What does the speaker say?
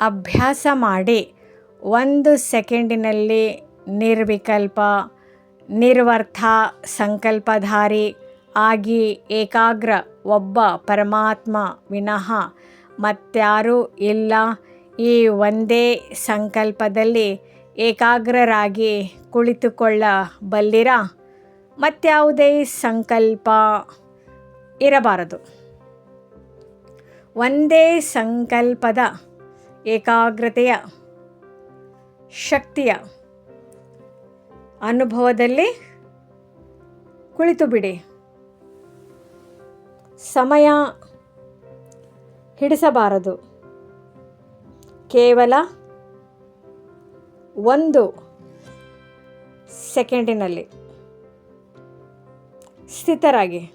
ಅಭ್ಯಾಸ ಮಾಡಿ ಒಂದು ಸೆಕೆಂಡಿನಲ್ಲಿ ನಿರ್ವಿಕಲ್ಪ, ನಿರ್ವರ್ಥ ಸಂಕಲ್ಪಧಾರಿ ಆಗಿ ಏಕಾಗ್ರ ಒಬ್ಬ ಪರಮಾತ್ಮ ವಿನಃ ಮತ್ತಾರೂ ಇಲ್ಲ. ಈ ಒಂದೇ ಸಂಕಲ್ಪದಲ್ಲಿ ಏಕಾಗ್ರರಾಗಿ ಕುಳಿತುಕೊಳ್ಳಬಲ್ಲಿರ? ಮತ್ಯಾವುದೇ ಸಂಕಲ್ಪ ಇರಬಾರದು. ಒಂದೇ ಸಂಕಲ್ಪದ ಏಕಾಗ್ರತೆಯ ಶಕ್ತಿಯ ಅನುಭವದಲ್ಲಿ ಕುಳಿತು ಬಿಡಿ. ಸಮಯ ಹಿಡಿಸಬಾರದು. ಕೇವಲ ಒಂದು ಸೆಕೆಂಡಿನಲ್ಲಿ ಸ್ಥಿತರಾಗಿ.